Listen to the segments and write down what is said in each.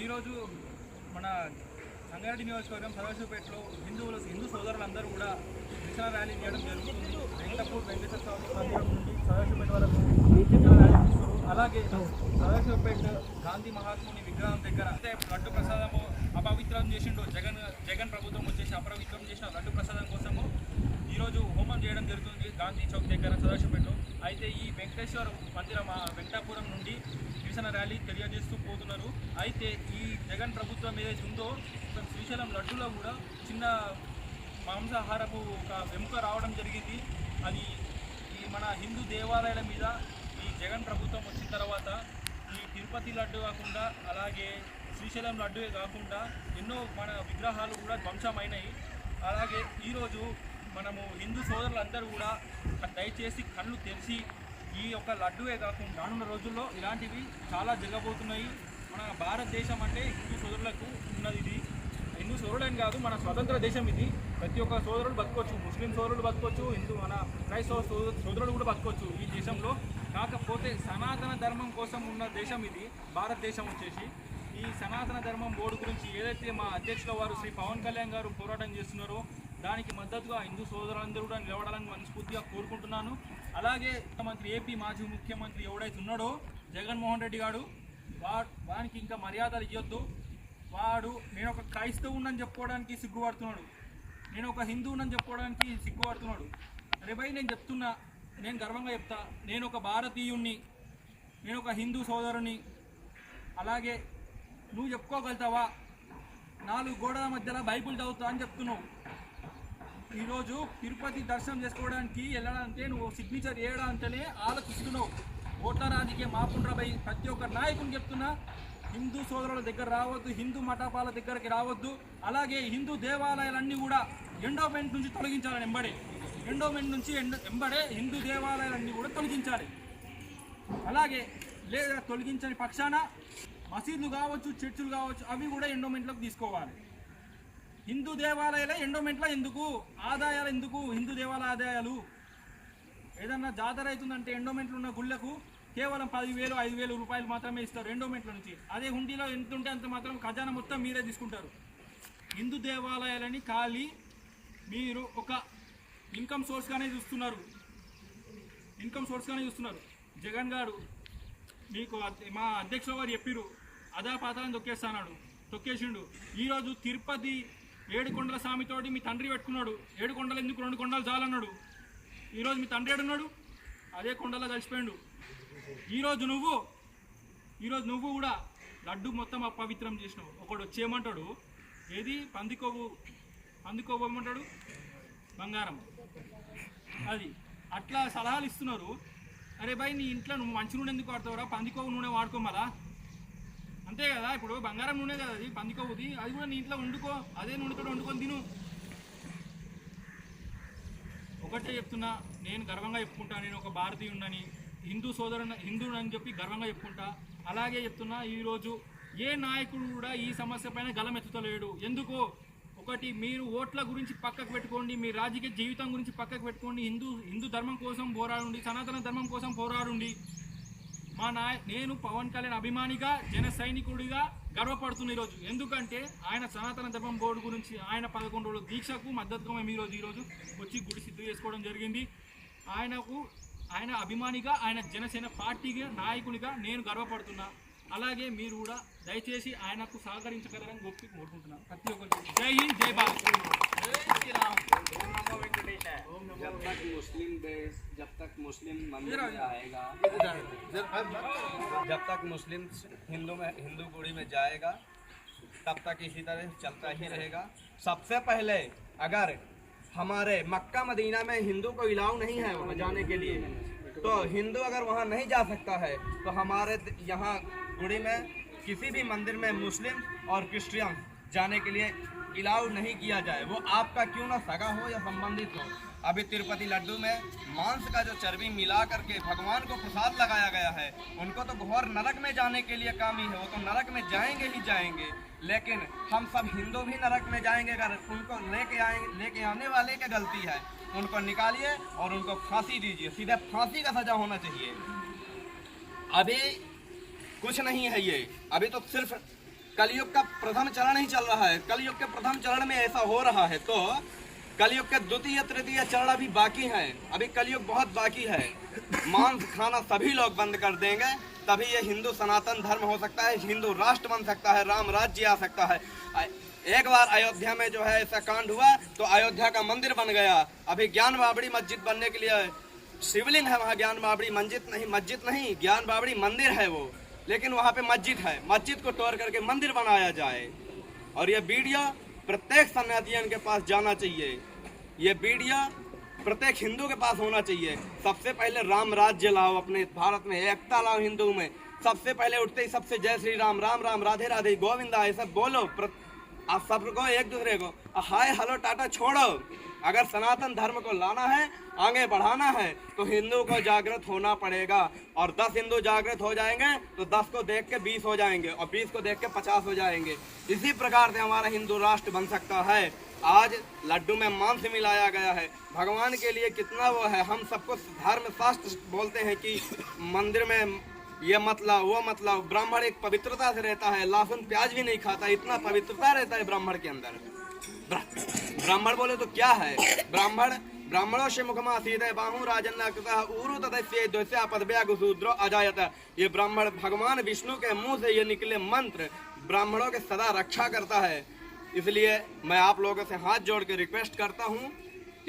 ఈరోజు మన సంగారెడ్డి నియోజకవర్గం సదాశివపేటలో హిందువులు హిందూ సోదరులందరూ కూడా నిరసన ర్యాలీ చేయడం జరుగుతుంది. వెంకటపూర్ వెంకటేశ్వర స్వామి మందిరం నుండి సదాశివపేట వరకు నిరసన ర్యాలీ అలాగే సదాశివపేట గాంధీ మహాత్ముని విగ్రహం దగ్గర అంటే లడ్డు ప్రసాదము అపవిత్రం చేసిండు జగన్ జగన్ ప్రభుత్వం వచ్చేసి అపవిత్రం చేసిన లడ్డు ప్రసాదం కోసము ఈరోజు హోమం చేయడం జరుగుతుంది. గాంధీ చౌక్ దగ్గర సదాశివపేటలో. అయితే ఈ వెంకటేశ్వర మందిరం వెంకటాపురం నుండి నిరసన ర్యాలీ తెలియజేస్తూ పోతున్నారు. అయితే ఈ జగన్ ప్రభుత్వం ఏదైతే ఉందో శ్రీశైలం లడ్డులో కూడా చిన్న మాంసాహారపు ఒక వెముక రావడం జరిగింది. అది ఈ మన హిందూ దేవాలయాల మీద ఈ జగన్ ప్రభుత్వం వచ్చిన తర్వాత ఈ తిరుపతి లడ్డు కాకుండా అలాగే శ్రీశైలం లడ్డువే కాకుండా ఎన్నో మన విగ్రహాలు కూడా ధ్వంసమైనాయి. అలాగే ఈరోజు మనము హిందూ సోదరులందరూ కూడా దయచేసి కళ్ళు తెరిచి ఈ యొక్క లడ్డువే కాకుండా రానున్న రోజుల్లో ఇలాంటివి చాలా జరగబోతున్నాయి. మన భారతదేశం అంటే హిందూ సోదరులకు ఉన్నది ఇది. హిందూ సోదరులని కాదు మన స్వతంత్ర దేశం ఇది. ప్రతి ఒక్క సోదరుడు బతకొచ్చు ముస్లిం సోదరుడు బతకొచ్చు హిందూ మన క్రైస్తవ సో- సోదరుడు కూడా బతకొచ్చు ఈ దేశంలో. కాకపోతే సనాతన ధర్మం కోసం ఉన్న దేశం ఇది భారతదేశం వచ్చేసి. ఈ సనాతన ధర్మం బోర్డు గురించి ఏదైతే మా అధ్యక్షుల వారు శ్రీ పవన్ కళ్యాణ్ గారు పోరాటం చేస్తున్నారో దానికి మద్దతుగా హిందూ సోదరులందరూ కూడా నిలబడాలని మనస్ఫూర్తిగా కోరుకుంటున్నాను. అలాగే ముఖ్యమంత్రి ఏపీ మాజీ ముఖ్యమంత్రి ఎవడైతే ఉన్నాడో జగన్మోహన్ రెడ్డి గారు వా వానికి ఇంకా మర్యాదలు ఇవ్వద్దు వాడు నేను ఒక క్రైస్తవునని చెప్పుకోవడానికి సిగ్గుపడుతున్నాడు. నేను ఒక హిందువునని చెప్పుకోవడానికి సిగ్గుపడుతున్నాడు. రేపై నేను చెప్తున్నా నేను గర్వంగా చెప్తా నేను ఒక భారతీయుణ్ణి నేను ఒక హిందూ సోదరుని అలాగే నువ్వు చెప్పుకోగలుగుతావా? నాలుగు గోడల మధ్యలో బైబుల్ చదువుతా అని చెప్తున్నావు. ఈరోజు తిరుపతి దర్శనం చేసుకోవడానికి వెళ్ళడానికి నువ్వు సిగ్నేచర్ చేయడానికనే ఆలోచిస్తున్నావు. ఓట్ల రాజకీయం మాపుండ్రపై ప్రతి ఒక్క నాయకుని చెప్తున్నా హిందూ సోదరుల దగ్గర రావద్దు హిందూ మఠపాల దగ్గరికి రావద్దు అలాగే హిందూ దేవాలయాలన్నీ కూడా ఎండోమెంట్ నుంచి తొలగించాలని ఎంబడే. ఎండోమెంట్ నుంచి ఎండ- ఎంబడే హిందూ దేవాలయాలన్నీ కూడా తొలగించాలి. అలాగే లేదా తొలగించని పక్షాన మసీదులు కావచ్చు చర్చిలు కావచ్చు అవి కూడా ఎండోమెంట్లోకి తీసుకోవాలి. హిందూ దేవాలయాలే ఎండోమెంట్లో ఎందుకు? ఆదాయాలు ఎందుకు? హిందూ దేవాలయ ఆదాయాలు. ఏదన్నా జాతర అవుతుందంటే ఎండోమెంట్లు ఉన్న గుళ్ళకు కేవలం పదివేలు ఐదు వేలు రూపాయలు మాత్రమే ఇస్తారు ఎండోమెంట్ల నుంచి. అదే హుండీలో ఎంత ఉంటే అంత మాత్రం ఖజానా మొత్తం మీరే తీసుకుంటారు. హిందూ దేవాలయాలని ఖాళీ మీరు ఒక ఇన్కమ్ సోర్స్గానే చూస్తున్నారు. ఇన్కమ్ సోర్స్గానే చూస్తున్నారు. జగన్ గారు మీకు మా అధ్యక్షుల వారు చెప్పిరు అదా పాత్రను తొక్కేస్తాడు తొక్కేసిండు. ఈరోజు తిరుపతి ఏడు కొండల స్వామితోటి మీ తండ్రి పెట్టుకున్నాడు. ఏడు కొండలు ఎందుకు? రెండు కొండలు చాలన్నాడు. ఈరోజు మీ తండ్రి ఏడున్నాడు? అదే కొండలో కలిసిపోయాడు. ఈరోజు నువ్వు ఈరోజు నువ్వు కూడా లడ్డు మొత్తం అపవిత్రం చేసినావు. ఒకడు వచ్చేయమంటాడు ఏది? పందికోవు పందికొవ్వు బంగారం. అది. అట్లా సలహాలు ఇస్తున్నారు. అరే భయ్ నీ ఇంట్లో నువ్వు మంచి నూనె ఎందుకు వాడతావురా? పందికోవు నూనె వాడుకోమలా అంతే కదా ఇప్పుడు బంగారం నూనె కదా అది పందికోవుది అది కూడా నీ ఇంట్లో వండుకో అదే నూనెతో వండుకొని తిను. ఒకటే చెప్తున్నా నేను గర్వంగా చెప్పుకుంటా నేను ఒక భారతీయుడని హిందూ సోదరుని హిందువుని అని చెప్పి గర్వంగా చెప్పుకుంటా. అలాగే చెప్తున్నా ఈరోజు ఏ నాయకుడు కూడా ఈ సమస్య పైన గలమెత్తుతలేడు ఎందుకు? ఒకటి మీరు ఓట్ల గురించి పక్కకు పెట్టుకోండి మీ రాజకీయ జీవితం గురించి పక్కకు పెట్టుకోండి హిందూ హిందూ ధర్మం కోసం పోరాడండి సనాతన ధర్మం కోసం పోరాడండి. మా నాయ నేను పవన్ కళ్యాణ్ అభిమానిగా జన సైనికుడిగా గర్వపడుతున్న ఈరోజు ఎందుకంటే ఆయన సనాతన ధర్మం బోర్డు గురించి ఆయన పదకొండు రోజుల దీక్షకు మద్దతుగా మేము ఈరోజు ఈరోజు వచ్చి గుడి సిద్ధం చేసుకోవడం జరిగింది. ఆయనకు ఆయన అభిమానిగా ఆయన జనసేన పార్టీగా నాయకునిగా నేను గర్వపడుతున్నా. అలాగే మీరు కూడా దయచేసి ఆయనకు సహకరించగలరని గొప్పి కోరుకుంటున్నాను ప్రతి ఒక్కరికి జై హింద్ జై భారత్ జై శ్రీరామ్ ఓం నమో వెంకటేశాయ जब तक मुस्लिम देश जब तक मुस्लिम मंदिर में आएगा जब तक मुस्लिम हिंदू में हिंदू गुड़ी में जाएगा तब तक इसी तरह चलता ही रहेगा सबसे पहले अगर हमारे मक्का मदीना में हिंदू को इलाव नहीं है वहाँ जाने के लिए तो हिंदू अगर वहाँ नहीं जा सकता है तो हमारे द- यहाँ गुड़ी में किसी भी मंदिर में मुस्लिम और क्रिश्चियन जाने के लिए इलाउ नहीं किया जाए। वो आपका क्यों ना सगा हो या संबंधित हो? अभी तिरुपति लड्डू में मांस का जो चर्बी मिला करके भगवान को प्रसाद लगाया गया है, उनको तो घोर नरक में जाने के लिए काम ही। है वो तो नरक में जाएँगे ही जाएँगे, लेकिन हम सब हिंदू भी नरक में जाएँगे अगर उनको लेके आएँगे लेके आने वाले की गलती है। उनको निकालिए और उनको फांसी दीजिए। सीधे फांसी का सजा होना चाहिए। अभी कुछ नहीं है ये। अभी तो सिर्फ़ कलयुग का प्रथम चरण ही चल रहा है। कलयुग के प्रथम चरण में ऐसा हो रहा है तो कलयुग के द्वितीय, तृतीय चरण अभी बाकी है। अभी कलयुग बहुत बाकी है। मांस, खाना सभी लोग बंद कर देंगे, तभी ये हिंदू सनातन धर्म हो सकता है, हिंदू राष्ट्र बन सकता है, राम राज्य आ सकता है। एक बार अयोध्या में जो है ऐसा कांड हुआ तो अयोध्या का मंदिर बन गया। अभी ज्ञान बाबड़ी मस्जिद बनने के लिए शिवलिंग है, वहाँ ज्ञान बाबड़ी मस्जिद नहीं मस्जिद नहीं, ज्ञान बाबड़ी मंदिर है वो। लेकिन वहाँ पे मस्जिद है। मस्जिद को तोड़ करके मंदिर बनाया जाए। और यह वीडियो प्रत्येक सन्यासियन के पास जाना चाहिए। ये वीडियो प्रत्येक हिंदू के पास होना चाहिए। सबसे पहले राम राज्य लाओ अपने भारत में, एकता लाओ हिंदू में। सबसे पहले उठते ही सबसे जय श्री राम राम राम, राधे राधे, गोविंदा, ये सब बोलो। आप सबको एक दूसरे को, हाय हेलो टाटा, छोड़ो। अगर सनातन धर्म को लाना है, आगे बढ़ाना है तो हिंदू को जागृत होना पड़ेगा। और दस हिंदू जागृत हो जाएँगे तो दस को देख के बीस हो जाएँगे, और बीस को देख के पचास हो जाएँगे। इसी प्रकार से हमारा हिंदू राष्ट्र बन सकता है। आज लड्डू में मांस मिलाया गया है। भगवान के लिए कितना वो है, हम सबको धर्म शास्त्र बोलते हैं कि मंदिर में ये मत लाओ, वो मत लाओ। ब्राह्मण एक पवित्रता से रहता है, लहसुन प्याज भी नहीं खाता, इतना पवित्रता रहता है ब्राह्मण के अंदर। ब्राह्मण बोले तो क्या है? ब्राह्मण ब्राह्मणों से मुखमा सीधे बाहू राजन्ना कृतः ऊरु अजायत। ये ब्राह्मण भगवान विष्णु के मुँह से ये निकले मंत्र ब्राह्मणों के सदा रक्षा करता है। इसलिए मैं आप लोगों से हाथ जोड़ के रिक्वेस्ट करता हूँ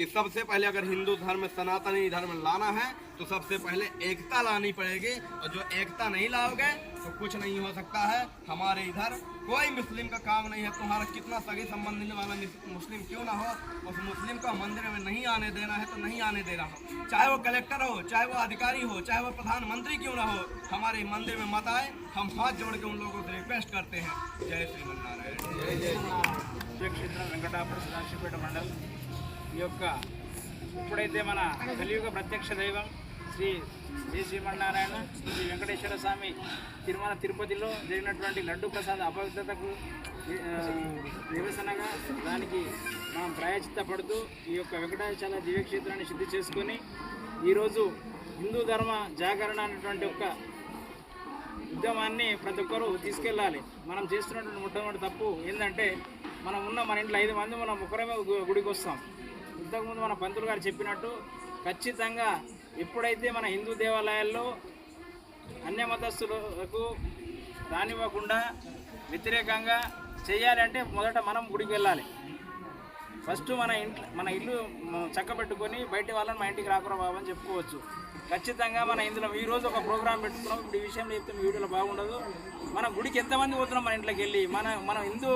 कि सबसे पहले अगर हिंदू धर्म सनातनी धर्म लाना है तो सबसे पहले एकता लानी पड़ेगी और जो एकता नहीं लाओगे तो कुछ नहीं हो सकता है हमारे इधर कोई मुस्लिम का काम नहीं है तुम्हारा कितना सगी संबंध वाला मुस्लिम क्यों ना हो उस मुस्लिम को मंदिर में नहीं आने देना है तो नहीं आने देना हो चाहे वो कलेक्टर हो चाहे वो अधिकारी हो चाहे वो प्रधानमंत्री क्यों ना हो हमारे मंदिर में मत आए हम हाथ जोड़ के उन लोगों से रिक्वेस्ट करते हैं जय श्री नारायण जय जय श्री वेंकटापुर मंडल ఈ యొక్క ఇప్పుడైతే మన కలియుగ ప్రత్యక్ష దైవం శ్రీ శ్రీ శ్రీమన్నారాయణ శ్రీ వెంకటేశ్వర స్వామి తిరుమల తిరుపతిలో జరిగినటువంటి లడ్డు ప్రసాద అపవిత్రతకు నిరసనగా దానికి మనం ప్రాయచిత్త పడుతూ ఈ యొక్క వెంకటాచల దివ్యక్షేత్రాన్ని శుద్ధి చేసుకొని ఈరోజు హిందూ ధర్మ జాగరణ అనేటువంటి ఒక ఉద్యమాన్ని ప్రతి ఒక్కరూ తీసుకెళ్ళాలి. మనం చేస్తున్నటువంటి మొట్టమొదటి తప్పు ఏంటంటే మనం ఉన్న మన ఇంట్లో ఐదు మంది మనం ఒకరమే గు- గుడికి వస్తాం ఇంతకుముందు మన పంతులు గారు చెప్పినట్టు ఖచ్చితంగా ఎప్పుడైతే మన హిందూ దేవాలయాల్లో అన్య మతస్థులకు రానివ్వకుండా వ్యతిరేకంగా చేయాలంటే మొదట మనం గుడికి వెళ్ళాలి. ఫస్ట్ మన ఇంట్లో మన ఇల్లు చక్కబెట్టుకొని బయట వాళ్ళని మా ఇంటికి రాకురా బాబు అని చెప్పుకోవచ్చు. ఖచ్చితంగా మన ఇందులో ఈ రోజు ఒక ప్రోగ్రామ్ పెట్టుకున్నాం. ఇప్పుడు ఈ విషయంలో చెప్తే మీ వీడియోలో బాగుండదు. మన గుడికి ఎంతమంది పోతున్నాం మన ఇంట్లోకి వెళ్ళి? మన మన హిందూ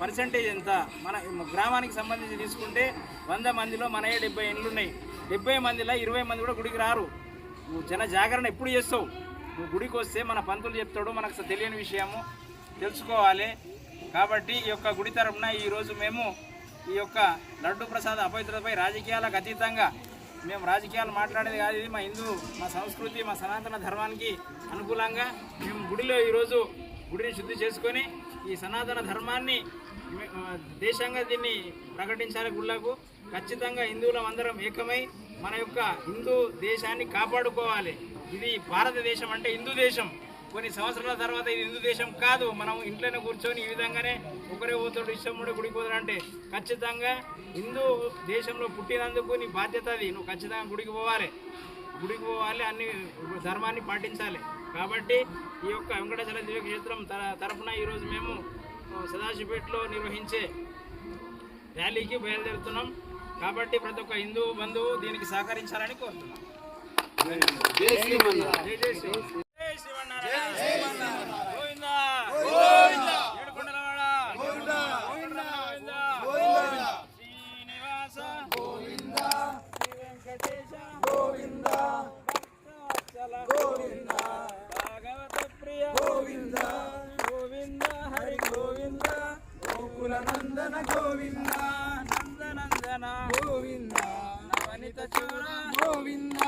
పర్సంటేజ్ ఎంత? మన గ్రామానికి సంబంధించి తీసుకుంటే వంద మందిలో మన డెబ్బై ఇండ్లు ఉన్నాయి. డెబ్బై మందిలో ఇరవై మంది కూడా గుడికి రారు. నువ్వు జన జాగరణ ఎప్పుడు చేస్తావు? నువ్వు గుడికి వస్తే మన పంతులు చెప్తాడు మనకు తెలియని విషయము తెలుసుకోవాలి. కాబట్టి ఈ యొక్క గుడి తరపున ఈరోజు మేము ఈ యొక్క లడ్డు ప్రసాద అపవిత్రతపై రాజకీయాలకు అతీతంగా మేము రాజకీయాలు మాట్లాడేది కాదు ఇది మా హిందూ మా సంస్కృతి మా సనాతన ధర్మానికి అనుకూలంగా మేము గుడిలో ఈరోజు గుడిని శుద్ధి చేసుకొని ఈ సనాతన ధర్మాన్ని దేశంగా దీన్ని ప్రకటించాలి గుళ్ళకు. ఖచ్చితంగా హిందువులం అందరం ఏకమై మన యొక్క హిందూ దేశాన్ని కాపాడుకోవాలి. ఇది భారతదేశం అంటే హిందూ దేశం. కొన్ని సంవత్సరాల తర్వాత ఇది హిందూ దేశం కాదు. మనం ఇంట్లోనే కూర్చొని ఈ విధంగానే ఒకరే పోతాడు ఇష్టముడు గుడికి పోతాడు అంటే ఖచ్చితంగా హిందూ దేశంలో పుట్టినందుకు నీ బాధ్యత అది. నువ్వు ఖచ్చితంగా గుడికి పోవాలి. గుడికి పోవాలి అన్ని ధర్మాన్ని పాటించాలి. కాబట్టి ఈ యొక్క వెంకటాచల దివ్యక్షేత్రం తర తరఫున ఈరోజు మేము సదాశివపేటలో నిర్వహించే ర్యాలీకి బయలుదేరుతున్నాం. కాబట్టి ప్రతి ఒక్క హిందూ బంధువు దీనికి సహకరించాలని కోరుతున్నాం. జై జై శ్రీ జై శ్రీమన్నారాయణ. నందన గోవింద నందనందన గోవింద నవనిత చూర గోవింద.